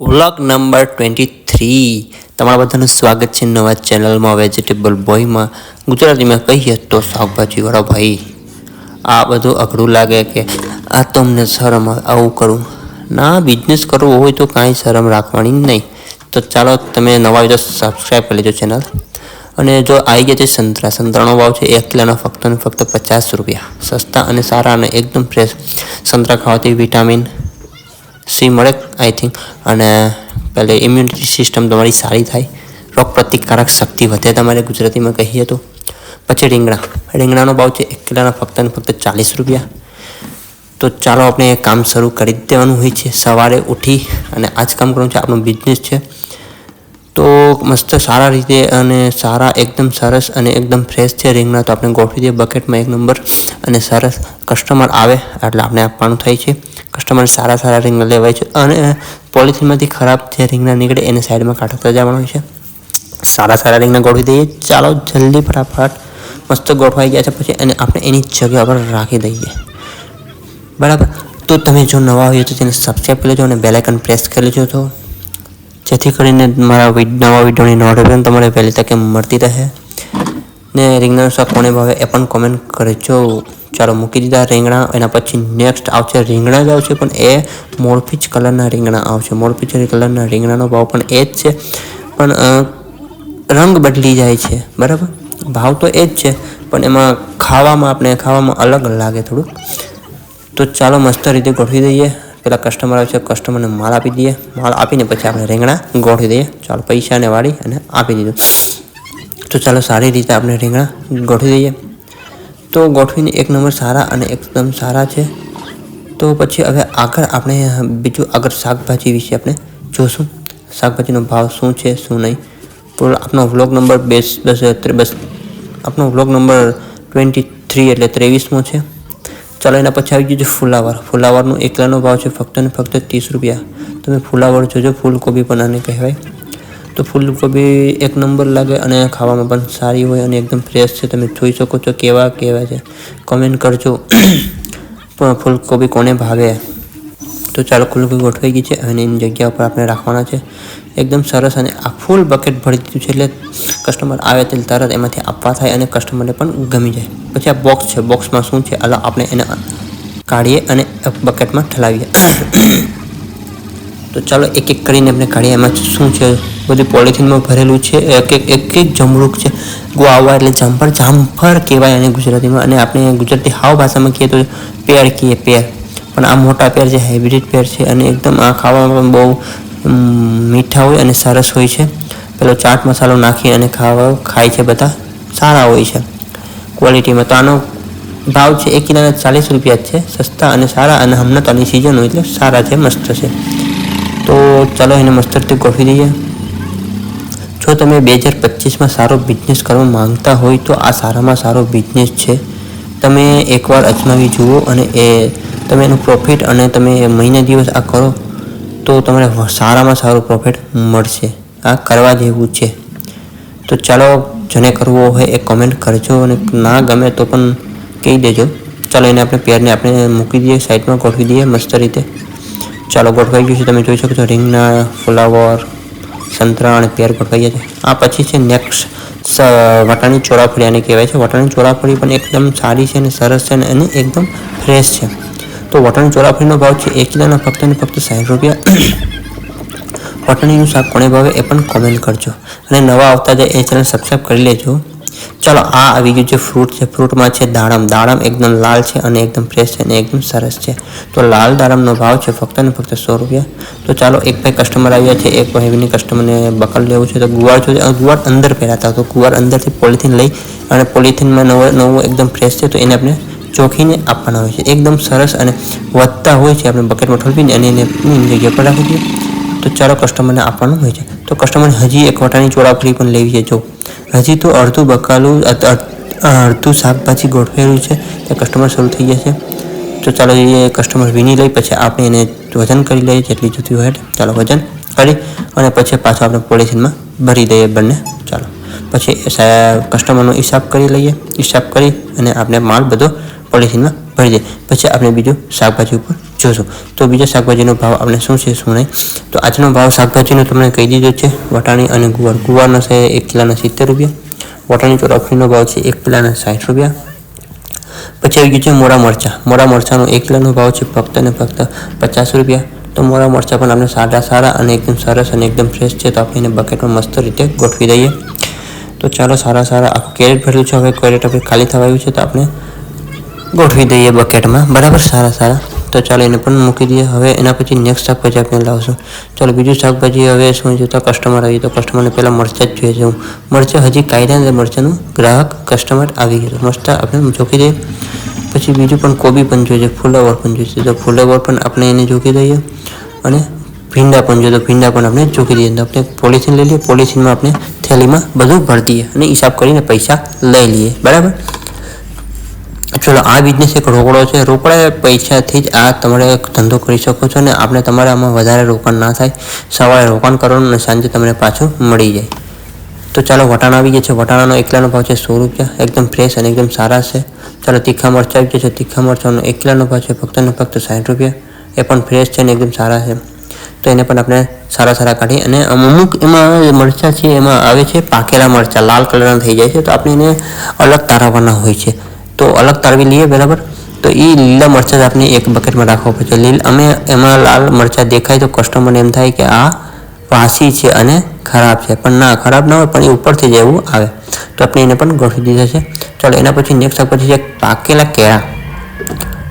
Vlog number twenty three તમારા બધાનું સ્વાગત છે નવા ચેનલમાં વેજીટેબલ બોયમાં ગુજરાતીમાં કહીએ તો શાકભાજીવાળો ભાઈ. આ બધું અઘરું લાગે કે આ તમને શરમ આવું કરું. ના બિઝનેસ કરવો હોય તો કાંઈ શરમ રાખવાની નહીં. તો ચાલો, તમે નવા વીડિયો સબસ્ક્રાઈબ કરી લેજો ચેનલ અને જો આવી ગયા છે સંતરા, સંતરાનો ભાવ છે એક કિલોના ફક્ત ને ફક્ત પચાસ રૂપિયા. સસ્તા અને સારા અને એકદમ ફ્રેશ સંતરા ખાવાથી વિટામિન સી મળે આઈ થિંક અને પહેલે ઇમ્યુનિટી સિસ્ટમ તમારી સારી થાય. રોગ પ્રતિકારક શક્તિ વધે તમારે ગુજરાતીમાં કહીએ તો. પછી રીંગણા. રીંગણાનો ભાવ છે એક કિલોના ફક્ત ને ફક્ત ચાલીસ રૂપિયા. તો ચાલો આપણે એ કામ શરૂ કરી દેવાનું હોય છે. સવારે ઉઠી અને આ જ કામ કરવાનું છે. આપણો બિઝનેસ છે. તો મસ્ત સારા રીતે અને સારા, એકદમ સરસ અને એકદમ ફ્રેશ છે રીંગણા. તો આપણે ગોઠવી દઈએ બકેટમાં એક નંબર અને સરસ કસ્ટમર આવે એટલે આપણે આપવાનું થાય છે. કસ્ટમર સારા સારા રીંગણા લેવાય છે અને પોલિથીનમાંથી ખરાબ જે રિંગના નીકળે એને સાઈડમાં કાઢતા જવાનું છે. સારા સારા રિંગના ગોઠવી દઈએ. ચાલો જલ્દી ફટાફટ મસ્ત ગોઠવાઈ ગયા છે પછી અને આપણે એની જગ્યા પર રાખી દઈએ. બરાબર? તો તમે જો નવા હોય તો તેને સબસ્ક્રાઈબ કરી લેજો અને બેલાઇકન પ્રેસ કરી લેજો તો. જેથી કરીને મારા નવા વિડીયોની નોટિફિકેશન તમારે વહેલી તકે મળતી રહે. ને રીંગણાનું શાક કોને ભાવે એ પણ કોમેન્ટ કરજો. ચાલો, મૂકી દીધા રીંગણા. એના પછી નેક્સ્ટ આવશે રીંગણા જ આવશે, પણ એ મોરપીચ કલરના રીંગણા આવશે. મોરપીચ કલરના રીંગણાનો ભાવ પણ એ જ છે. પણ રંગ બદલી જાય છે, બરાબર? ભાવ તો એ જ છે, પણ એમાં ખાવામાં આપણે, ખાવામાં અલગ લાગે થોડુંક. તો ચાલો, મસ્ત રીતે ગોઠવી દઈએ. પેલા કસ્ટમર આવે છે કસ્ટમરને માલ આપી દઈએ. માલ આપીને પછી આપણે રીંગણા ગોઠવી દઈએ. ચાલો, પૈસાને વાળી અને આપી દીધું. તો ચાલો સારી રીતે આપણે રીંગણા ગોઠવી દઈએ. તો ગોઠવીને એક નંબર સારા અને એકદમ સારા છે. તો પછી હવે આગળ આપણે બીજું આગળ શાકભાજી વિશે આપણે જોશું. શાકભાજીનો ભાવ શું છે, શું નહીં. તો આપનો વ્લોગ નંબર બેસ બસ બસ. આપનો વ્લોગ નંબર ટ્વેન્ટી થ્રી એટલે ત્રેવીસમો છે. ચાલો એના પછી આવી ગયું છે ફુલાવર. ફુલાવરનો એકલાનો ભાવ છે ફક્ત ને ફક્ત ત્રીસ રૂપિયા. તમે ફુલાવર જોજો, ફૂલકોબી પણ આને કહેવાય. તો ફૂલકોબી એક નંબર લાગે અને ખાવામાં પણ સારી હોય અને એકદમ ફ્રેશ છે. તમે જોઈ શકો છો કેવા કેવા છે. કમેન્ટ કરજો. પણ ફૂલકોબી કોને ભાવે? તો ચાલો ફૂલકોબી ગોઠવાઈ ગઈ છે અને એની જગ્યા ઉપર આપણે રાખવાના છે. એકદમ સરસ અને આ ફૂલ બકેટ ભરી દીધું છે એટલે કસ્ટમર આવે તે તરત એમાંથી આપવા થાય અને કસ્ટમરને પણ ગમી જાય. પછી આ બોક્સ છે. બોક્સમાં શું છે? અલા આપણે એને કાઢીએ અને બકેટમાં ઠલાવીએ. તો ચાલો એક એક કરીને આપણે કાઢીએ. એમાં શું છે? બધું પોલિથીનમાં ભરેલું છે. એક એક એક એક જમરૂક છે. ગુઆવા એટલે જામફળ જામફળ કહેવાય અને ગુજરાતીમાં. અને આપણે ગુજરાતી હાવ ભાષામાં કહીએ તો પેર કહીએ, પેર. પણ આ મોટા પેર છે, હાઇબ્રિડ પેર છે અને એકદમ આ ખાવામાં બહુ મીઠા હોય અને સરસ હોય છે. પેલો ચાટ મસાલો નાખી અને ખાવા ખાય છે બધા. સારા હોય છે. ક્વોલિટીમાં તો આનો ભાવ છે, એક કિલોના ચાલીસ રૂપિયા જ છે. સસ્તા અને સારા અને હમણાં તો આની સિઝન હોય એટલે સારા છે, મસ્ત છે. તો ચાલો એને મસ્ત રીતે ગોઠવી દઈએ. જો તમે બે હજાર પચીસમાં સારો બિઝનેસ કરવા માંગતા હોય તો આ સારામાં સારો બિઝનેસ છે. તમે એકવાર અજમાવી જુઓ અને એ તમે એનું પ્રોફિટ અને તમે મહિને દિવસ આ કરો તો તમને સારામાં સારું પ્રોફિટ મળશે. આ કરવા જેવું છે. તો ચાલો જેને કરવો હોય એ કોમેન્ટ કરજો અને ના ગમે તો પણ કહી દેજો. ચાલો એને આપણે પેરને આપણે મૂકી દઈએ સાઈડમાં ગોઠવી દઈએ, મસ્ત રીતે. ચાલો ગોઠવાઈ ગયું છે. તમે જોઈ શકો છો રીંગણા ફ્લાવર સંતરા અને પેર ગોઠવાઈ ગયા છે. આ પછી છે નેક્સ્ટ વટાણી ચોળાફળી આને કહેવાય છે. વટાણી ચોળાફળી પણ એકદમ સારી છે અને સરસ છે અને એકદમ ફ્રેશ છે. તો વટાણી ચોળાફળીનો ભાવ છે એક કિલોના ફક્ત ને ફક્ત સાઠ રૂપિયા. વટાણીનું શાક કોને ભાવે એ પણ કોમેન્ટ કરજો. અને નવા આવતા જાય એ ચેનલ સબસ્ક્રાઈબ કરી લેજો. ચાલો, આ આવી ગયું છે ફ્રૂટ છે. ફ્રૂટમાં છે દાડમ. દાડમ એકદમ લાલ છે અને એકદમ ફ્રેશ છે અને એકદમ સરસ છે. તો લાલ દાડમનો ભાવ છે ફક્ત ને ફક્ત સો રૂપિયા. તો ચાલો, એક ભાઈ કસ્ટમર આવ્યા છે, એક ભાઈની કસ્ટમરને બકલ લેવું છે. તો ગુવાર જો ગુવાર અંદર પહેરાતા તો ગુવાર અંદરથી પોલિથીન લઈ અને પોલિથીનમાં નવો નવું એકદમ ફ્રેશ છે તો એને આપણે ચોખીને આપવાના હોય છે. એકદમ સરસ અને વધતા હોય છે આપણે બકેટમાં ઠલવીને અને એને જગ્યા પર રાખી દઈએ. તો ચાલો કસ્ટમરને આપવાનું હોય છે. તો કસ્ટમરને હજી એક વટાની ચોળાફળી પણ લેવી છે. જો હજી તો અડધું બકાલું અડધું શાકભાજી ગોઠવેલું છે. તે કસ્ટમર શરૂ થઈ જશે. તો ચાલો એ કસ્ટમર વીણી લઈ, પછી આપણે એને વજન કરી લઈએ, જેટલી જોતી હોય ચાલો વજન કરી અને પછી પાછું આપણે પોલિથીનમાં ભરી દઈએ બંને. ચાલો. પછી કસ્ટમરનો હિસાબ કરી લઈએ. હિસાબ કરી અને આપણે માલ બધો પોલિથીનમાં ભરી દઈએ. પછી આપણે બીજું શાકભાજી ઉપર જોશું તો બીજા શાકભાજીનો ભાવ આપણે શું છે, શું નહીં? તો આજનો ભાવ શાકભાજીનો તમને કહી દીધો છે, વટાણી અને ગુવાર. ગુવારનો છે એક કિલોના સિત્તેર રૂપિયા. વટાણી ચોરાફળીનો ભાવ છે એક કિલોના સાઠ રૂપિયા. પછી આવી ગયું છે મોરા મરચાં. મોરા મરચાંનો એક કિલોનો ભાવ છે ફક્ત ને ફક્ત પચાસ રૂપિયા. તો મોરા મરચાં પણ આપણે સારા સારા અને એકદમ સરસ અને એકદમ ફ્રેશ છે. તો આપણે એને બકેટમાં મસ્ત રીતે ગોઠવી દઈએ. તો ચાલો સારા સારા આખું કેરેટ ભરેલું છે. હવે કેરેટ આપણે ખાલી થવા આવ્યું છે તો આપણે ગોઠવી દઈએ બકેટમાં બરાબર? સારા સારા. તો ચાલો એને પણ મૂકી દઈએ. હવે એના પછી નેક્સ્ટ શાકભાજી આપણે લાવશું. ચાલો, બીજું શાકભાજી હવે શું જોતા કસ્ટમર આવી તો કસ્ટમરને પહેલાં મરચાં જ જોઈએ છે. મરચાં હજી કાયદા મરચાંનું ગ્રાહક કસ્ટમર આવી ગયો મસ્ત આપણે જોખી દઈએ. પછી બીજું પણ કોબી પણ જોઈએ છે, ફુલાવર પણ જોઈએ છે. તો ફુલાવર પણ આપણે એને જોખી દઈએ અને ભીંડા પણ જોઈએ તો ભીંડા પણ આપણે જોખી દઈએ. તો આપણે પોલિથીન લઈ લઈએ. પોલિથીનમાં આપણે થેલીમાં બધું ભરી દઈએ અને હિસાબ કરીને પૈસા લઈ લઈએ. બરાબર? ચલો, આ બિઝનેસ એક રોકડો છે. રોકડા પૈસાથી જ આ તમારે ધંધો કરી શકો છો અને આપણે તમારે આમાં વધારે રોકાણ ના થાય. સવારે રોકાણ કરવાનું અને સાંજે તમને પાછું મળી જાય. તો ચાલો, વટાણા આવી જાય છે. વટાણાનો એકલાનો ભાવ છે સો રૂપિયા. એકદમ ફ્રેશ અને એકદમ સારા છે. ચાલો, તીખા મરચાં આવી જાય છે. તીખા મરચાંનો એકલાનો ભાવ છે ફક્ત ને ફક્ત સાઠ રૂપિયા. એ પણ ફ્રેશ છે અને એકદમ સારા છે. તો એને પણ આપણે સારા સારા કાઢી અને અમુક એમાં મરચાં છે, એમાં આવે છે પાકેલા મરચાં. લાલ કલરના થઈ જાય છે. તો આપણે એને અલગ તારવવાના હોય છે. તો અલગ તારવી લઈએ, બરાબર? તો એ લીલા મરચાં જ આપણે એક બકેટમાં રાખવા પડશે લીલ, અમે એમાં લાલ મરચાં દેખાય તો કસ્ટમરને એમ થાય કે આ વાસી છે અને ખરાબ છે. પણ ના, ખરાબ ના હોય, પણ એ ઉપરથી જ એવું આવે. તો આપણે એને પણ ગોઠવી દીધા છે. ચાલો, એના પછી નેક્સ્ટ પછી છે પાકેલા કેળા.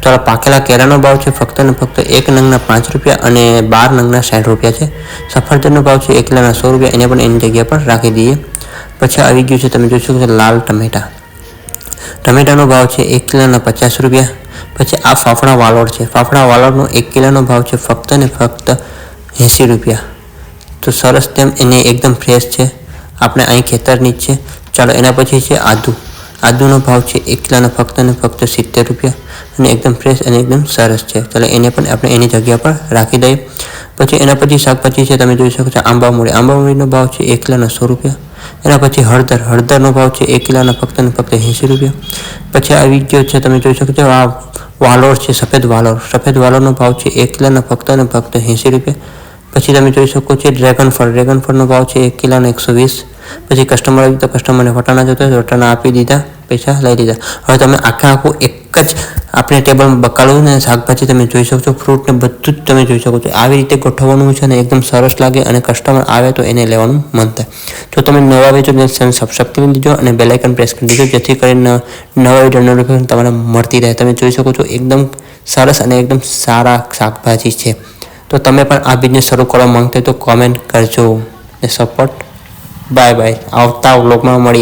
ચાલો, પાકેલા કેળાનો ભાવ છે ફક્ત ને ફક્ત એક નંગના પાંચ રૂપિયા અને બાર નંગના સાઠ રૂપિયા છે. સફરજનનો ભાવ છે એકલાના સો રૂપિયા, એને પણ એની જગ્યા પર રાખી દઈએ. પછી આવી ગયું છે, તમે જોઈ શકો લાલ ટમેટા. ટમેટાનો ભાવ છે એક કિલોના પચાસ રૂપિયા. પછી આ ફાફડા વાલોડ છે. ફાફડા વાલોડનો એક કિલોનો ભાવ છે ફક્ત ને ફક્ત એંસી રૂપિયા. તો સરસ તેમ એને એકદમ ફ્રેશ છે. આપણે અહીં ખેતરની જ છે. ચાલો એના પછી છે આદુ. આદુનો ભાવ છે એક કિલોના ફક્ત ને ફક્ત સિત્તેર રૂપિયા અને એકદમ ફ્રેશ અને એકદમ સરસ છે. ચાલો એને પણ આપણે એની જગ્યા પર રાખી દઈએ. પછી એના પછી શાકભાજી છે, તમે જોઈ શકો છો આંબા મૂળી આંબા મૂળીનો ભાવ છે એક કિલોના સો રૂપિયા. એના પછી હળદર. હળદરનો ભાવ છે એક કિલોના ફક્ત ને ફક્ત એંસી રૂપિયા. પછી આવી ગયો છે, તમે જોઈ શકો છો આ વાલોર છે, સફેદ વાલોર. સફેદ વાલોરનો ભાવ છે એક કિલોના ફક્ત ને ફક્ત એંસી રૂપિયા. પછી તમે જોઈ શકો છો ડ્રેગન ફળ. ડ્રેગન ફળનો ભાવ છે એક કિલોના એકસો વીસ. પછી કસ્ટમર આવી તો કસ્ટમરને વટાણા જોતા હોય વટાણા આપી દીધા, પૈસા લઈ લીધા હવે તમે આખે આખું એક જ આપણે ટેબલમાં બકાલું ને શાકભાજી તમે જોઈ શકો છો ફ્રૂટ ને બધું જ તમે જોઈ શકો છો. આવી રીતે ગોઠવવાનું છે ને એકદમ સરસ લાગે અને કસ્ટમર આવે તો એને લેવાનું મન થાય. જો તમે નવા વેચો તો સબસ્ક્રાઈબ કરી દીજો અને બેલાઇકન પ્રેસ કરી દીજો, જેથી કરીને નવા વીડિયો નોટિફિકેશન તમને મળતી રહે. તમે જોઈ શકો છો એકદમ સરસ અને એકદમ સારા શાકભાજી છે. તો તમે પણ આ બિઝનેસ શરૂ કરવા માંગતા તો કોમેન્ટ કરજો ને સપોર્ટ બાય બાય. આવતા વ્લોગમાં મળી